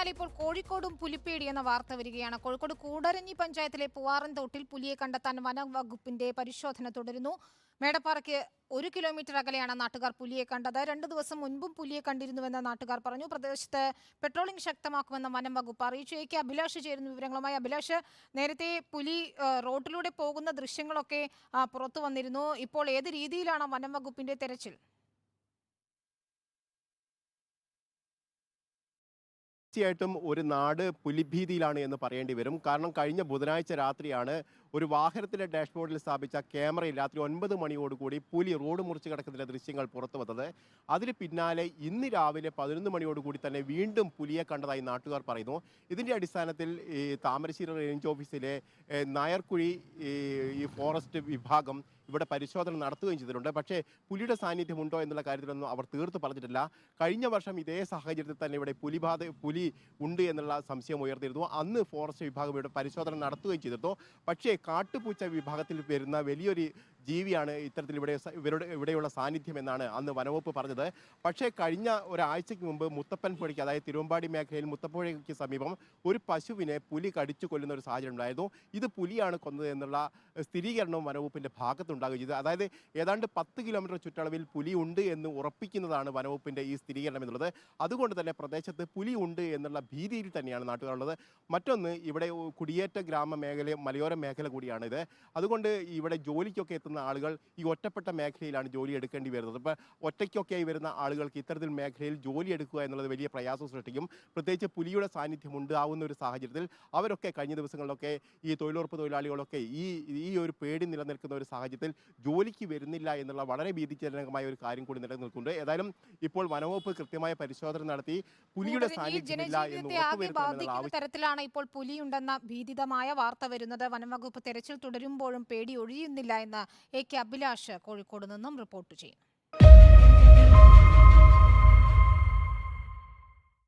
പിന്നാലെ ഇപ്പോൾ കോഴിക്കോടും പുലിപ്പേടി എന്ന വാർത്ത വരികയാണ്. കോഴിക്കോട് കൂടരഞ്ഞി പഞ്ചായത്തിലെ പൂവാറൻ തോട്ടിൽ പുലിയെ കണ്ടെത്താൻ വനവകുപ്പിന്റെ പരിശോധന തുടരുന്നു. മേടപ്പാറയ്ക്ക് ഒരു കിലോമീറ്റർ അകലെയാണ് നാട്ടുകാർ പുലിയെ കണ്ടത്. രണ്ടു ദിവസം മുൻപും പുലിയെ കണ്ടിരുന്നുവെന്ന് നാട്ടുകാർ പറഞ്ഞു. പ്രദേശത്ത് പെട്രോളിംഗ് ശക്തമാക്കുമെന്ന് വനം വകുപ്പ് അറിയിച്ചു. എ കെ അഭിലാഷ് ചേരുന്ന വിവരങ്ങളുമായി അഭിലാഷ് നേരത്തെ പുലി റോഡിലൂടെ പോകുന്ന ദൃശ്യങ്ങളൊക്കെ പുറത്തു വന്നിരുന്നു. ഇപ്പോൾ ഏത് രീതിയിലാണ് വനം വകുപ്പിന്റെ തെരച്ചിൽ? തീർച്ചയായിട്ടും ഒരു നാട് പുലിഭീതിയിലാണ് എന്ന് പറയേണ്ടി വരും. കാരണം കഴിഞ്ഞ ബുധനാഴ്ച രാത്രിയാണ് ഒരു വാഹനത്തിലെ ഡാഷ്ബോർഡിൽ സ്ഥാപിച്ച ക്യാമറയിൽ രാത്രി ഒൻപത് മണിയോടുകൂടി പുലി റോഡ് മുറിച്ച് കിടക്കുന്നതിലെ ദൃശ്യങ്ങൾ പുറത്തു വന്നത്. അതിന് പിന്നാലെ ഇന്ന് രാവിലെ പതിനൊന്ന് മണിയോടുകൂടി തന്നെ വീണ്ടും പുലിയെ കണ്ടതായി നാട്ടുകാർ പറയുന്നു. ഇതിന്റെ അടിസ്ഥാനത്തിൽ ഈ താമരശ്ശേരി റേഞ്ച് ഓഫീസിലെ നായർക്കുഴി ഈ ഫോറസ്റ്റ് വിഭാഗം ഇവിടെ പരിശോധന നടത്തുകയും ചെയ്തിട്ടുണ്ട്. പക്ഷേ പുലിയുടെ സാന്നിധ്യമുണ്ടോ എന്നുള്ള കാര്യത്തിലൊന്നും അവർ തീർത്ത് പറഞ്ഞിട്ടില്ല. കഴിഞ്ഞ വർഷം ഇതേ സാഹചര്യത്തിൽ തന്നെ ഇവിടെ പുലിബാധ പുലി ഉണ്ട് എന്നുള്ള സംശയം ഉയർത്തിയിരുന്നു അന്ന് ഫോറസ്റ്റ് വിഭാഗം ഇവിടെ പരിശോധന നടത്തുകയും ചെയ്തിരുന്നു. പക്ഷേ കാട്ടുപൂച്ച വിഭാഗത്തിൽ വരുന്ന വലിയൊരു ജീവിയാണ് ഇത്തരത്തിൽ ഇവിടെ ഇവരുടെ ഇവിടെയുള്ള സാന്നിധ്യം എന്നാണ് അന്ന് വനവകുപ്പ് പറഞ്ഞത്. പക്ഷേ കഴിഞ്ഞ ഒരാഴ്ചയ്ക്ക് മുമ്പ് മുത്തപ്പൻപുഴയ്ക്ക് അതായത് തിരുവമ്പാടി മേഖലയിൽ മുത്തപ്പുഴയ്ക്ക് സമീപം ഒരു പശുവിനെ പുലി കടിച്ചു കൊല്ലുന്ന ഒരു സാഹചര്യം ഉണ്ടായിരുന്നു. ഇത് പുലിയാണ് കൊന്നത് എന്നുള്ള സ്ഥിരീകരണവും വനവകുപ്പിന്റെ ഭാഗത്തുണ്ടാകുകയും ചെയ്തത് അതായത് ഏതാണ്ട് പത്ത് കിലോമീറ്റർ ചുറ്റളവിൽ പുലി ഉണ്ട് എന്ന് ഉറപ്പിക്കുന്നതാണ് വനവകുപ്പിന്റെ ഈ സ്ഥിരീകരണം എന്നുള്ളത്. അതുകൊണ്ട് തന്നെ പ്രദേശത്ത് പുലി ഉണ്ട് എന്നുള്ള ഭീതിയിൽ തന്നെയാണ് നാട്ടുകാരുള്ളത്. മറ്റൊന്ന് ഇവിടെ കുടിയേറ്റ ഗ്രാമ മേഖല മലയോര മേഖല കൂടിയാണിത്. അതുകൊണ്ട് ഇവിടെ ജോലിക്കൊക്കെ എത്തുന്ന ആളുകൾ ഈ ഒറ്റപ്പെട്ട മേഖലയിലാണ് ജോലി എടുക്കേണ്ടി വരുന്നത്. ഇപ്പം ഒറ്റയ്ക്കൊക്കെയായി വരുന്ന ആളുകൾക്ക് ഇത്തരത്തിൽ മേഖലയിൽ ജോലി എടുക്കുക എന്നുള്ളത് വലിയ പ്രയാസം സൃഷ്ടിക്കും. പ്രത്യേകിച്ച് പുലിയുടെ സാന്നിധ്യം ഉണ്ടാവുന്ന ഒരു സാഹചര്യത്തിൽ അവരൊക്കെ കഴിഞ്ഞ ദിവസങ്ങളിലൊക്കെ ഈ തൊഴിലുറപ്പ് തൊഴിലാളികളൊക്കെ ഈ ഈ ഒരു പേടി നിലനിൽക്കുന്ന ഒരു സാഹചര്യത്തിൽ ജോലിക്ക് വരുന്നില്ല എന്നുള്ള വളരെ ഭീതിജനകമായ ഒരു കാര്യം കൂടി നിലനിൽക്കുന്നുണ്ട്. ഏതായാലും ഇപ്പോൾ വനവകുപ്പ് കൃത്യമായ പരിശോധന നടത്തി പുലിയുടെ സാന്നിധ്യം ഇല്ല സാന്നിധ്യമില്ല എന്ന് തരത്തിലാണ് ഇപ്പോൾ പുലിയുണ്ടെന്ന ഭീതിതമായ വാർത്ത വരുന്നത്. വനംവകുപ്പ് തെരച്ചിൽ തുടരുമ്പോഴും പേടി ഒഴിയുന്നില്ല എന്ന് എ കെ അഭിലാഷ് കോഴിക്കോട് നിന്നും റിപ്പോർട്ട് ചെയ്യുന്നു